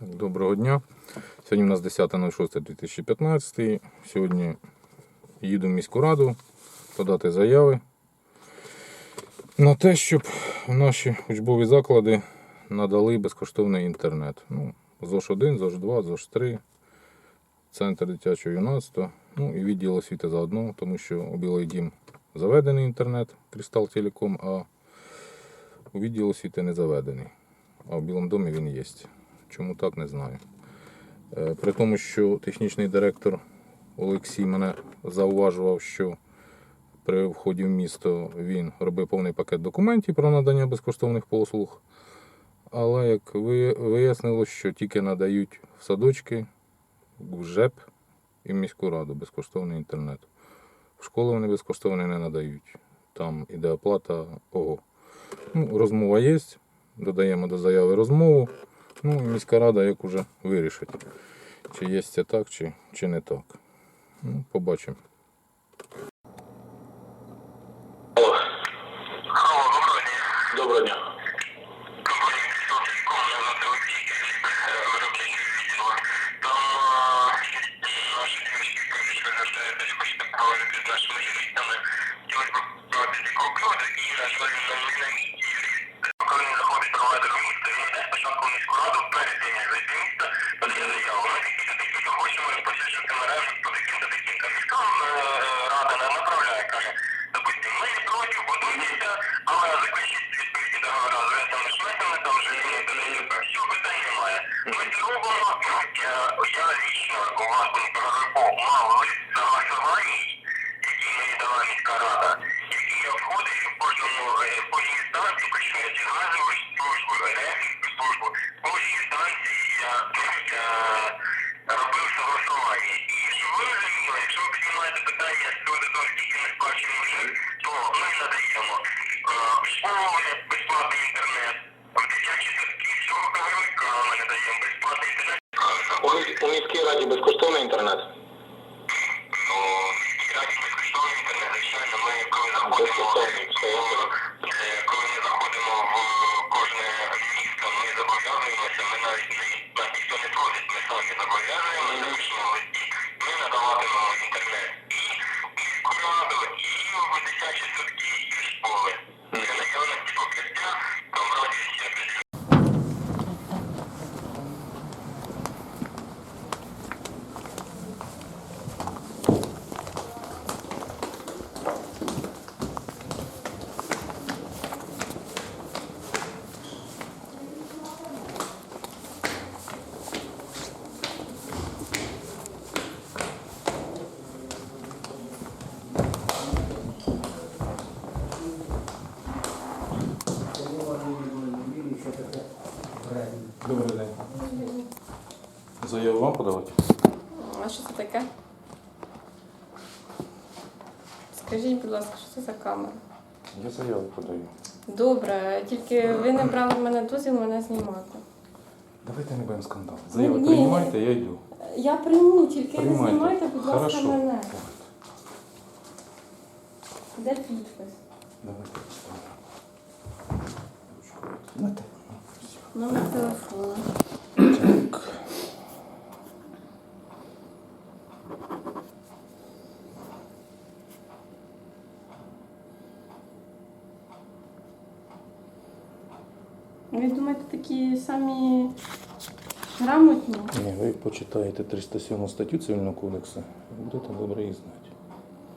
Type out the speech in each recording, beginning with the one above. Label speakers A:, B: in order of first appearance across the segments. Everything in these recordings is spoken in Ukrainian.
A: Так, доброго дня. Сьогодні у нас 10.06.2015. Сьогодні їду в міську раду подати заяви на те, щоб наші учбові заклади надали безкоштовний інтернет. Ну, ЗОЖ 1, ЗОЖ 2, ЗОЖ 3, Центр дитячого юнацтва, ну і відділ освіти заодно, тому що у Білий Дім заведений інтернет Кристал Телеком, а у відділ освіти не заведений. А в Білому домі він є. Чому так, не знаю. Е, При тому, що технічний директор Олексій мене зауважував, що при вході в місто він робив повний пакет документів про надання безкоштовних послуг. Але як ви- вияснилось, що тільки надають в садочки, в ЖЕП і в міську раду безкоштовний інтернет. В школу вони безкоштовний не надають. Там іде оплата ого. Ну, розмова є, додаємо до заяви розмову. Ну, міська рада як уже вирішить, чи є це так, чи, чи не так. Ну, побачимо.
B: Доброго дня. Не. Коли він заходить провайдер міську раду, перед тим, як зайти місто, подає заяву. Ми такі-то такі-то хочемо розпосюджувати мережу по таким-то таким-то. Міська е, рада не направляє, каже, допустим, ми проти, будуйтеся, але заключіть відповідні договори з рестами шметами, там же ДНР. Все, питань немає. Ми це робимо, я, я лично у вас прорахував мав лист согласований, який мені дала міська рада, який я входив в кожному, е, в кожній інстанції, починаючи газової служби, в кожній інстанції я е, робив согласування. І щоб ви розуміли, якщо ви піднімаєте питання з приводу того, скільки ми сплачуємо вже, то ми надаємо е, школи безплатний інтернет, в дитячі садки, всього каверника ми надаємо безплатний інтернет.
A: У, міській раді безкоштовний інтернет.
B: Ну, як безкоштовний інтернет, звичайно, ми коли е, ми заходимо зобов'язуємося, ми навіть нас ніхто не просить, ми самі зобов'язуємо, запишемо в листі, ми надаватимемо інтернет і міську раду, і в дитячі садки,
A: Добрий день. Заяву вам подавати?
C: А що це таке? Скажіть, будь ласка, що це за камера?
A: Я заяву подаю.
C: Добре, тільки ви не брали в мене дозвіл мене знімати.
A: Давайте не будемо скандал. Заяву
C: Ні,
A: приймайте, я йду.
C: Я прийму, тільки не
A: Приймайте.
C: знімайте, будь ласка,
A: Хорошо.
C: мене. Де підпис?
A: Давайте. Ручку.
C: Номер телефону.
A: Так.
C: Ви думаєте, такі самі грамотні?
A: Ні, ви почитаєте 307 статтю Цивільного кодексу, будете добре її знати.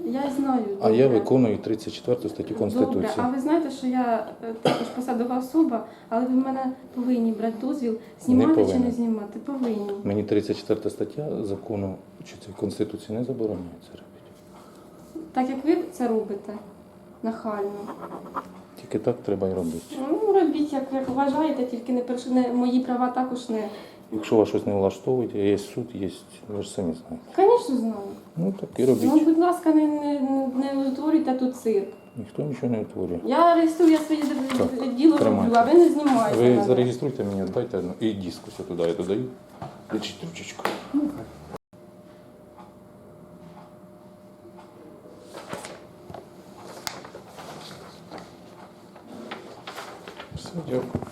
C: Я знаю.
A: А я виконую 34 статтю Конституції.
C: Добре, а ви знаєте, що я е, також посадова особа, але ви в мене повинні брати дозвіл, знімати чи
A: повинен.
C: не знімати? Повинні.
A: Мені 34 стаття закону чи це Конституції не забороняє це робити.
C: Так як ви це робите нахально.
A: Тільки так треба і робити.
C: Ну, робіть, як ви вважаєте, тільки не перш... не мої права також не.
A: Якщо вас щось не влаштовують, є суд, є, ви ж самі знаєте.
C: Звісно, знаю.
A: Ну так і робіть.
C: Ну, будь ласка, не, не, не утворюйте тут цирк.
A: Ніхто нічого не утворює.
C: Я реєструю, я своє
A: Так,
C: діло роблю, а ви не знімаєте.
A: Ви
C: мене.
A: зареєструйте мені, дайте одну. І диск ось туди я додаю. Лечіть трубочку. Ну, Все, дякую.